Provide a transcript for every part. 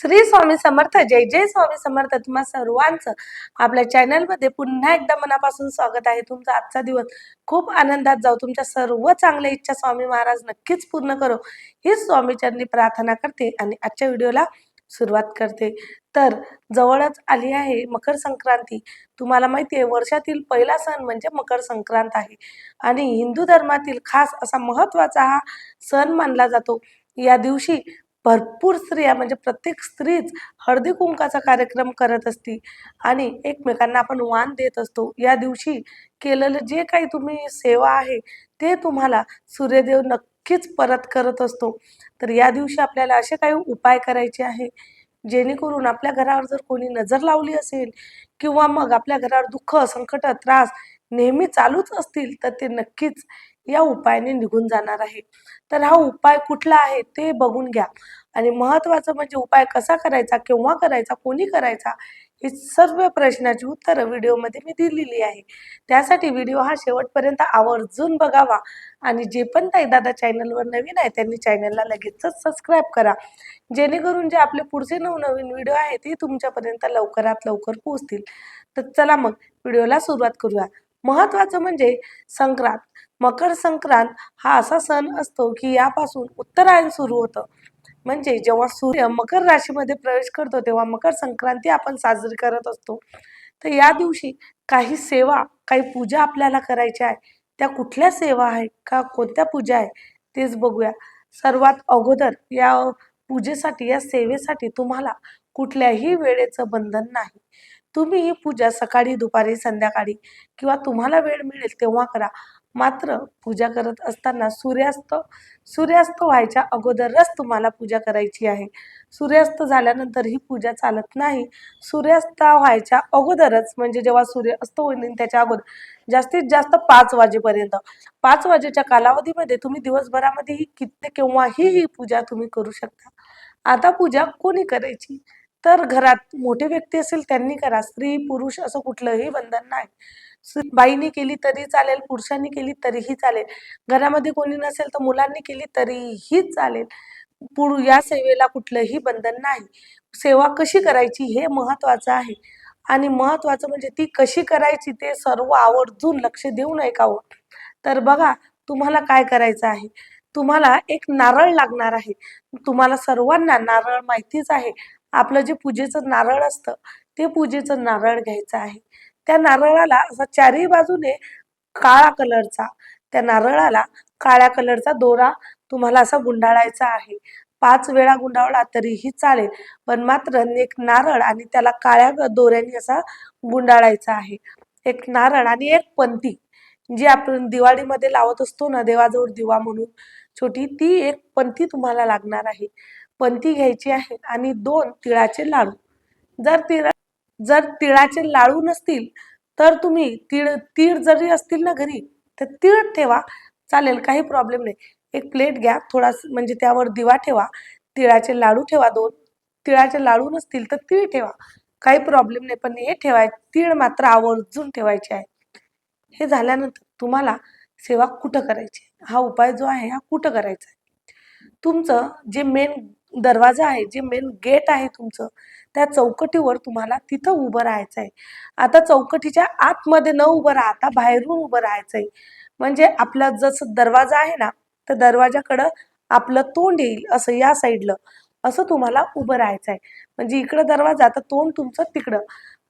श्री स्वामी समर्थ जय जय स्वामी समर्थ. तुम्हा सर्वांचं आपल्या चॅनलमध्ये पुन्हा एकदा मनापासून स्वागत आहे. तुमचा आजचा दिवस खूप आनंदात जाऊ तुमच्या सर्व चांगल्या इच्छा स्वामी महाराज नक्कीच पूर्ण करो. ही स्वामीचरणी प्रार्थना करते आणि आजच्या व्हिडिओला सुरुवात करते. तर जवळच आली आहे मकर संक्रांती. तुम्हाला माहिती आहे वर्षातील पहिला सण म्हणजे मकर संक्रांत आहे. आणि हिंदू धर्मातील खास असा महत्त्वाचा हा सण मानला जातो. या दिवशी भरपूर स्त्रिया म्हणजे प्रत्येक स्त्रीच हळदी कुंकाचा कार्यक्रम करत असती आणि एकमेकांना आपण वाण देत असतो. या दिवशी केलेलं जे काही तुम्ही सेवा आहे ते तुम्हाला सूर्यदेव नक्कीच परत करत असतो. तर या दिवशी आपल्याला असे काही उपाय करायचे आहे जेणेकरून आपल्या घरावर जर कोणी नजर लावली असेल किंवा मग आपल्या घरावर दुःख संकट त्रास नेहमी चालूच असतील तर ते नक्कीच या उपायाने निघून जाणार आहे. तर हा उपाय कुठला आहे ते बघून घ्या. आणि महत्त्वाचं म्हणजे उपाय कसा करायचा केव्हा करायचा कोणी करायचा हे सर्व प्रश्नाची उत्तरं व्हिडिओमध्ये मी दिलेली आहे. त्यासाठी व्हिडिओ हा शेवटपर्यंत आवर्जून बघावा. आणि जे पण ताई दादा चॅनलवर नवीन आहे त्यांनी चॅनलला लगेचच सबस्क्राईब करा. जेणेकरून जे आपले पुढचे नवनवीन व्हिडिओ आहेत ते तुमच्यापर्यंत लवकरात लवकर पोहोचतील. तर चला मग व्हिडिओला सुरुवात करूया. महत्त्वाचं म्हणजे संक्रांत. मकर संक्रांत हा असा सण असतो की यापासून उत्तरायण सुरू होतं. म्हणजे जेव्हा सूर्य मकर राशीमध्ये प्रवेश करतो तेव्हा मकर संक्रांती आपण साजरी करत असतो. तर या दिवशी काही सेवा काही पूजा आपल्याला करायच्या आहे. त्या कुठल्या सेवा आहे का कोणत्या पूजा आहे तेच बघूया. सर्वात अगोदर या पूजेसाठी या सेवेसाठी तुम्हाला कुठल्याही वेळेचं बंधन नाही. तुम्ही ही पूजा सकाळी दुपारी संध्याकाळी किंवा तुम्हाला वेळ मिळेल तेव्हा करा. मात्र पूजा करत असताना सूर्यास्त सूर्यास्त व्हायच्या अगोदरच तुम्हाला पूजा करायची आहे. सूर्यास्त झाल्यानंतर ही पूजा चालत नाही. सूर्यास्त व्हायच्या अगोदरच म्हणजे जेव्हा सूर्य अस्त होईल त्याच्या अगोदर जास्तीत जास्त पाच वाजेपर्यंत. पाच वाजेच्या कालावधीमध्ये तुम्ही दिवसभरामध्ये ही किती केव्हाही ही पूजा तुम्ही करू शकता. आता पूजा कोणी करायची? तर घरात मोठे व्यक्ती असेल त्यांनी करा. स्त्री पुरुष असं कुठलंही बंधन नाही. बाईने केली तरी चालेल पुरुषांनी केली तरीही चालेल. घरामध्ये कोणी नसेल तर मुलांनी केली तरीही चालेल. पुरु या सेवेला कुठलंही बंधन नाही. सेवा कशी करायची हे महत्वाचं आहे. आणि महत्वाचं म्हणजे ती कशी करायची ते सर्व आवर्जून लक्ष देऊन ऐकावं. तर बघा तुम्हाला काय करायचं आहे? तुम्हाला एक नारळ लागणार आहे. तुम्हाला सर्वांना नारळ माहितीच आहे. आपलं जे पूजेचं नारळ असतं ते पूजेचं नारळ घ्यायचं आहे. त्या नारळाला असा चारही बाजूने काळा कलरचा त्या नारळाला काळ्या कलरचा दोरा तुम्हाला असा गुंडाळायचा आहे. पाच वेळा गुंडाळला तरीही चालेल पण मात्र एक नारळ आणि त्याला काळ्या दोऱ्याने असा गुंडाळायचा आहे. एक नारळ आणि एक पंती जी आपण दिवाळीमध्ये लावत असतो ना देवाजवळ दिवा म्हणून छोटी ती एक पंथी तुम्हाला लागणार आहे. पंथी घ्यायची आहे आणि दोन तिळाचे लाडू. जर तिळ जर तिळाचे लाडू नसतील तर तुम्ही तीळ तीळ जरी असतील ना घरी तर तीळ ठेवा. चालेल काही प्रॉब्लेम नाही. एक प्लेट घ्या थोडा म्हणजे त्यावर दिवा ठेवा. तिळाचे लाडू ठेवा दोन. तिळाचे लाडू नसतील तर तीळ ठेवा. काही प्रॉब्लेम नाही पण हे ठेवाय तीळ मात्र आवर्जून ठेवायचे आहे. हे झाल्यानंतर तुम्हाला सेवा कुठं करायची? हा उपाय जो आहे हा कुठं करायचा आहे? तुमचं जे मेन दरवाजा आहे जे मेन गेट आहे तुमचं त्या चौकटीवर तुम्हाला तिथं उभं राहायचं आहे आता चौकटीच्या आतमध्ये न उभं राहता बाहेरून उभं राहायचं आहे म्हणजे आपला जसं दरवाजा आहे ना तर दरवाजाकडं आपलं तोंड येईल असं या साईडलं असं तुम्हाला उभं राहायचं आहे म्हणजे इकडं दरवाजा तर तोंड तुमचं तिकडं.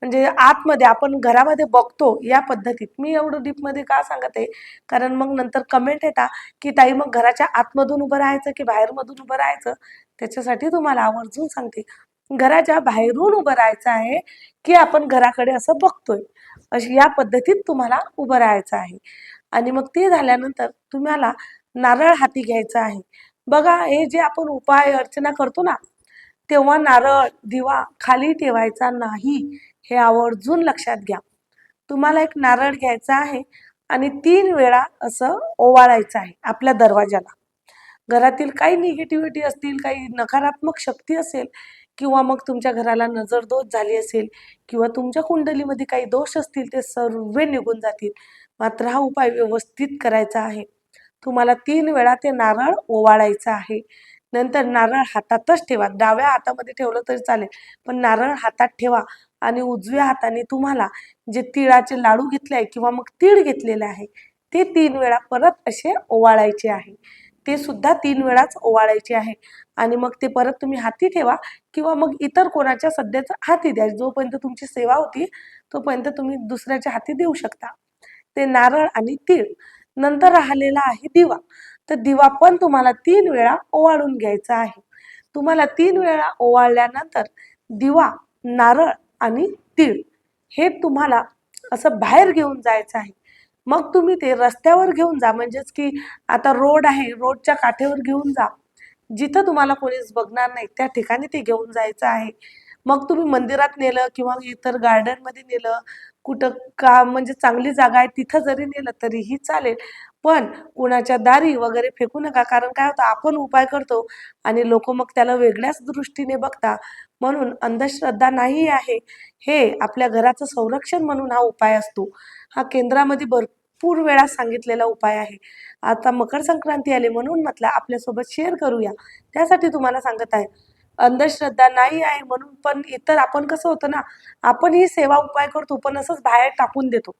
म्हणजे आतमध्ये आपण घरामध्ये बघतो या पद्धतीत. मी एवढं डीपमध्ये का सांगत आहे? कारण मग नंतर कमेंट येतात की ताई मग घराच्या आतमधून उभं राहायचं की बाहेरमधून उभं राहायचं? त्याच्यासाठी तुम्हाला आवर्जून सांगते. घराच्या बाहेरून उभं राहायचं आहे की आपण घराकडे असं बघतोय. अशी या पद्धतीत तुम्हाला उभं राहायचं आहे. आणि मग ते झाल्यानंतर तुम्हाला नारळ हाती घ्यायचा आहे. बघा हे जे आपण उपाय अर्चना करतो ना तेव्हा नारळ दिवा खाली ठेवायचा नाही हे आवर्जून लक्षात घ्या. तुम्हाला एक नारळ घ्यायचा आहे आणि तीन वेळा असं ओवाळायचं आहे आपल्या दरवाजाला घरातील काही निगेटिव्हिटी असतील काही नकारात्मक शक्ती असेल किंवा मग तुमच्या घराला नजर दोष झाली असेल किंवा तुमच्या कुंडलीमध्ये काही दोष असतील ते सर्व निघून जातील. मात्र हा उपाय व्यवस्थित करायचा आहे. तुम्हाला तीन वेळा ते नारळ ओवाळायचं आहे. नंतर नारळ हातातच ठेवा. डाव्या हातामध्ये ठेवलं तरी चालेल पण नारळ हातात ठेवा आणि उजव्या हाताने तुम्हाला जे तिळाचे लाडू घेतले आहे किंवा मग तीळ घेतलेले आहे ते तीन वेळा परत असे ओवाळायचे आहे. ते सुद्धा तीन वेळाच ओवाळायचे आहे. आणि मग ते परत तुम्ही हाती ठेवा किंवा मग इतर कोणाच्या सध्याचा हाती द्या. जोपर्यंत तुमची सेवा होती तोपर्यंत तुम्ही दुसऱ्याच्या हाती देऊ शकता. ते नारळ आणि तीळ. नंतर राहिलेला आहे दिवा. तर दिवा पण तुम्हाला तीन वेळा ओवाळून घ्यायचा आहे. तुम्हाला तीन वेळा ओवाळल्यानंतर दिवा नारळ आणि तीळ हे तुम्हाला असं बाहेर घेऊन जायचं आहे. मग तुम्ही ते रस्त्यावर घेऊन जा. म्हणजेच की आता रोड आहे रोडच्या काठेवर घेऊन जा. जिथं तुम्हाला कोणीच बघणार नाही त्या ठिकाणी ते घेऊन जायचं आहे. मग तुम्ही मंदिरात नेलं किंवा इतर गार्डनमध्ये नेलं कुठं का म्हणजे चांगली जागा आहे तिथं जरी नेलं तरीही चालेल. पण कुणाच्या दारी वगैरे फेकू नका. कारण काय होतं आपण उपाय करतो आणि लोक मग त्याला वेगळ्याच दृष्टीने बघता. म्हणून अंधश्रद्धा नाही आहे. हे आपल्या घराचं संरक्षण म्हणून हा उपाय असतो. हा केंद्रामध्ये भरपूर वेळा सांगितलेला उपाय आहे. आता मकर संक्रांती आली म्हणून म्हटलं आपल्यासोबत शेअर करूया. त्यासाठी तुम्हाला सांगत आहे. अंधश्रद्धा नाही आहे म्हणून पण इतर आपण कसं होतं ना आपण ही सेवा उपाय करतो पण असंच बाहेर टाकून देतो.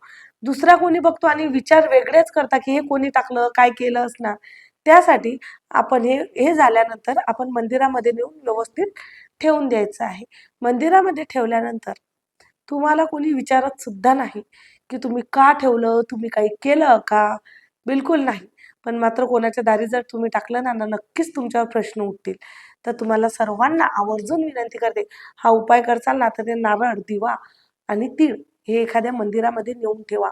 दुसरा कोणी बघतो आणि विचार वेगळेच करता की हे कोणी टाकलं काय केलं असणार? त्यासाठी आपण हे हे झाल्यानंतर आपण मंदिरामध्ये नेऊन व्यवस्थित ठेवून द्यायचं आहे. मंदिरामध्ये ठेवल्यानंतर तुम्हाला कोणी विचारत सुद्धा नाही. की तुम्ही का ठेवलं? तुम्ही काही केलं का? बिलकुल नाही. पण मात्र कोणाच्या दारी जर तुम्ही टाकलं ना ना नक्कीच तुमच्यावर प्रश्न उठतील. तर तुम्हाला सर्वांना आवर्जून विनंती करते हा उपाय करचाल ना तर ते नारळ दिवा आणि तीळ हे एखाद्या मंदिरामध्ये नेऊन ठेवा.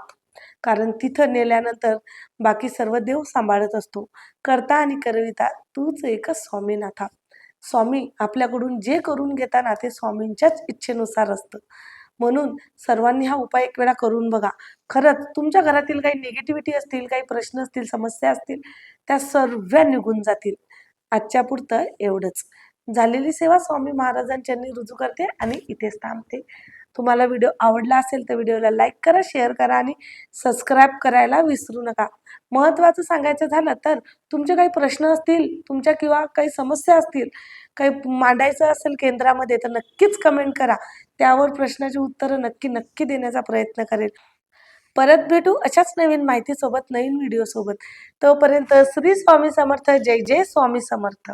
कारण तिथं नेल्यानंतर बाकी सर्व देव सांभाळत असतो. करता आणि करविता तूच एकच स्वामीनाथा. स्वामी आपल्याकडून जे करून घेताना ते स्वामींच्याच इच्छेनुसार असतं. म्हणून सर्वांनी हा उपाय एक वेळा करून बघा. खरंच तुमच्या घरातील काही निगेटिव्हिटी असतील काही प्रश्न असतील समस्या असतील त्या सर्व निघून जातील. आजच्या पुरतं एवढंच. झालेली सेवा स्वामी महाराजांच्यांनी रुजू करते आणि इथेच थांबते. तुम्हाला व्हिडिओ आवडला असेल तर व्हिडिओला लाईक करा शेअर करा आणि सबस्क्राईब करायला विसरू नका. महत्त्वाचं सांगायचं झालं तर तुमचे काही प्रश्न असतील तुमच्या किंवा काही समस्या असतील काही मांडायचं असेल केंद्रामध्ये तर नक्कीच कमेंट करा. त्यावर प्रश्नाची उत्तरं नक्की नक्की देण्याचा प्रयत्न करेल. परत भेटू अशाच नवीन माहितीसोबत नवीन व्हिडिओसोबत. तोपर्यंत श्री स्वामी समर्थ जय जय स्वामी समर्थ.